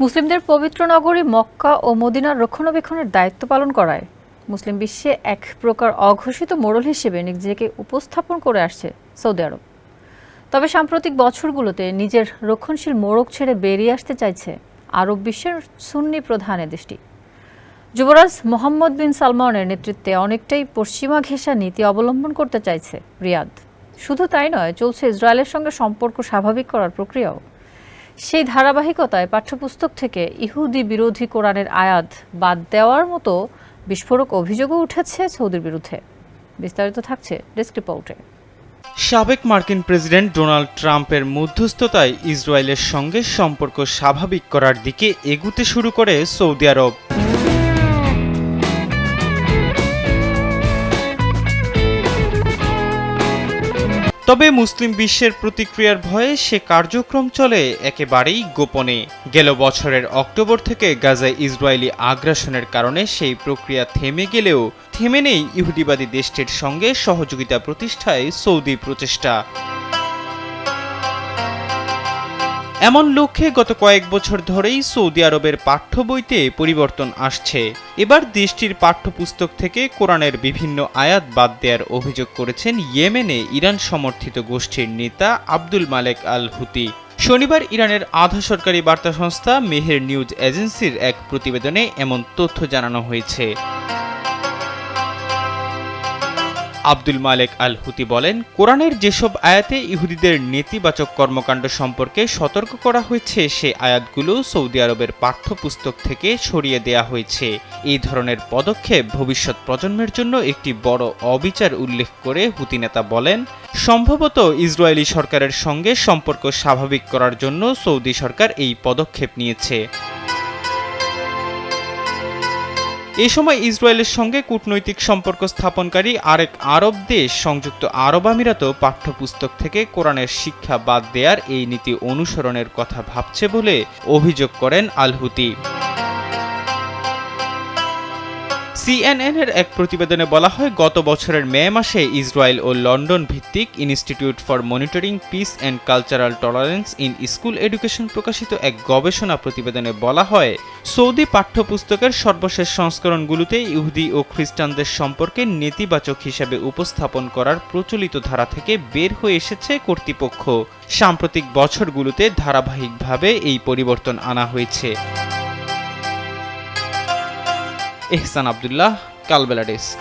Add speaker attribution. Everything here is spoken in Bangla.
Speaker 1: মুসলিমদের পবিত্র নগরী মক্কা ও মদিনার রক্ষণাবেক্ষণের দায়িত্ব পালন করায়। মুসলিম বিশ্বে এক প্রকার অঘোষিত মোড়ল হিসেবে নিজেকে উপস্থাপন করে আসছে সৌদি আরব। তবে সাম্প্রতিক বছরগুলোতে নিজের রক্ষণশীল মোড়ক ছেড়ে বেরিয়ে আসতে চাইছে আরব বিশ্বের সুন্নি প্রধান দেশটি। যুবরাজ মোহাম্মদ বিন সালমানের নেতৃত্বে অনেকটাই পশ্চিমা ঘেঁষা নীতি অবলম্বন করতে চাইছে রিয়াদ। শুধু তাই নয়, চলছে ইসরায়েলের সঙ্গে সম্পর্ক স্বাভাবিক করার প্রক্রিয়াও। সেই ধারাবাহিকতায় পাঠ্যপুস্তক থেকে ইহুদি বিরোধী কোরআনের আয়াত বাদ দেওয়ার মতো বিস্ফোরক অভিযোগও উঠেছে সৌদির বিরুদ্ধে। বিস্তারিত থাকছে ডেস্ক রিপোর্টে।
Speaker 2: সাবেক মার্কিন প্রেসিডেন্ট ডোনাল্ড ট্রাম্পের মধ্যস্থতায় ইসরায়েলের সঙ্গে সম্পর্ক স্বাভাবিক করার দিকে এগুতে শুরু করে সৌদি আরব। তবে মুসলিম বিশ্বের প্রতিক্রিয়ার ভয়ে সে কার্যক্রম চলে একেবারেই গোপনে। গেল বছরের অক্টোবর থেকে গাজায় ইসরায়েলি আগ্রাসনের কারণে সেই প্রক্রিয়া থেমে গেলেও থেমে নেই ইহুদিবাদী দেশটির সঙ্গে সহযোগিতা প্রতিষ্ঠায় সৌদি প্রচেষ্টা। এমন লক্ষ্যে গত কয়েক বছর ধরেই সৌদি আরবের পাঠ্য বইতে পরিবর্তন আসছে। এবার দেশটির পাঠ্যপুস্তক থেকে কোরআনের বিভিন্ন আয়াত বাদ দেওয়ার অভিযোগ করেছেন ইয়েমেনে ইরান সমর্থিত গোষ্ঠীর নেতা আব্দুল মালেক আল হুতি শনিবার ইরানের আধা সরকারি বার্তা সংস্থা মেহের নিউজ এজেন্সির এক প্রতিবেদনে এমন তথ্য জানানো হয়েছে। আব্দুল মালেক আল হুতি বলেন, কোরআনের যেসব আয়াতে ইহুদিদের নেতিবাচক কর্মকাণ্ড সম্পর্কে সতর্ক করা হয়েছে, সে আয়াতগুলো সৌদি আরবের পাঠ্যপুস্তক থেকে সরিয়ে দেয়া হয়েছে। এই ধরনের পদক্ষেপ ভবিষ্যৎ প্রজন্মের জন্য একটি বড় অবিচার উল্লেখ করে হুতি নেতা বলেন, সম্ভবত ইসরায়েলি সরকারের সঙ্গে সম্পর্ক স্বাভাবিক করার জন্য সৌদি সরকার এই পদক্ষেপ নিয়েছে। এ সময় ইসরায়েলের সঙ্গে কূটনৈতিক সম্পর্ক স্থাপনকারী আরেক আরব দেশ সংযুক্ত আরব আমিরাতও পাঠ্যপুস্তক থেকে কোরআনের শিক্ষা বাদ দেয়ার এই নীতি অনুসরণের কথা ভাবছে বলে অভিযোগ করেন আলহুতি। সিএনএন এর এক প্রতিবেদনে বলা হয়, গত বছরের মে মাসে ইসরায়েল ও লন্ডন ভিত্তিক institute for monitoring, peace and cultural tolerance in school education প্রকাশিত এক গবেষণা প্রতিবেদনে বলা হয়, সৌদি পাঠ্যপুস্তকের সর্বশেষ সংস্করণগুলোতে ইহুদি ও খ্রিস্টানদের সম্পর্কে নেতিবাচক হিসেবে উপস্থাপন করার প্রচলিত ধারা থেকে বের হয়ে এসেছে কর্তৃপক্ষ। সাম্প্রতিক বছরগুলোতে ধারাবাহিকভাবে এই পরিবর্তন আনা হয়েছে। এহসান আবদুল্লাহ কালবেলা ডেস্ক।